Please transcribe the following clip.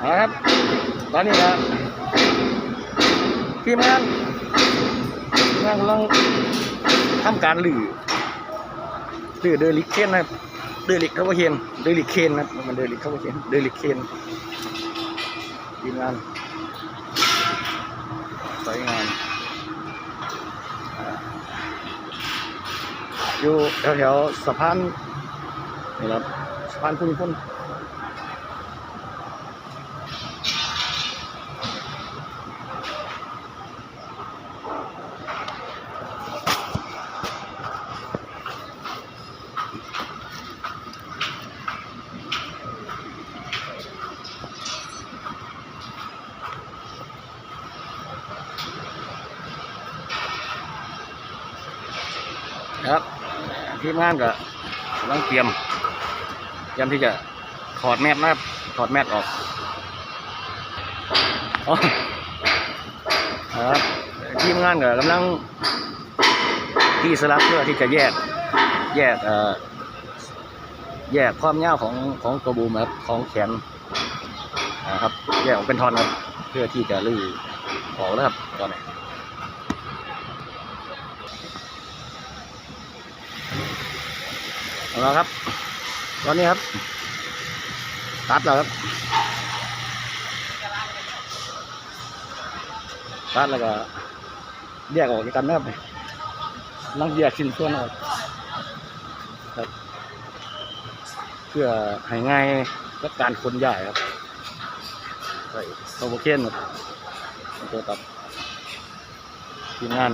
เอาละครับ ตอนนี้ครับทีมงานทีมงานกำลังทำการหลือหลือเดลิเคนนะครับเดลิกเข้าไปเคนเดลิเคนนะมันเดลิกเข้าไปเคนเดลิเคนทีมงานสวยงามอ่าอยู่แถวๆสะพานนี่ครับสะพานพุ่นพุ่น ครับทีมงานก็กำลังเตรียมเตรียมที่จะถอดแมสนะครับถอดแมสออกอ๋อครับทีมงานก็กำลังที่สลับเพื่อที่จะแยกแยกเอ่อแยกความยาวของของกระบูมครับของแขนนะครับแยกออกเป็นท่อนครับเพื่อที่จะลื้อออกแล้วครับตอนนี้ เอาละครับ ตอนนี้ครับ ตัดแล้วครับ ตัดแล้วก็แยกออกกันนะครับนั่งแยกชิ้นส่วนออกครับเพื่อให้ง่ายกับการขนย้ายครับใส่โซโบเคนครับตัวตัดทีมงาน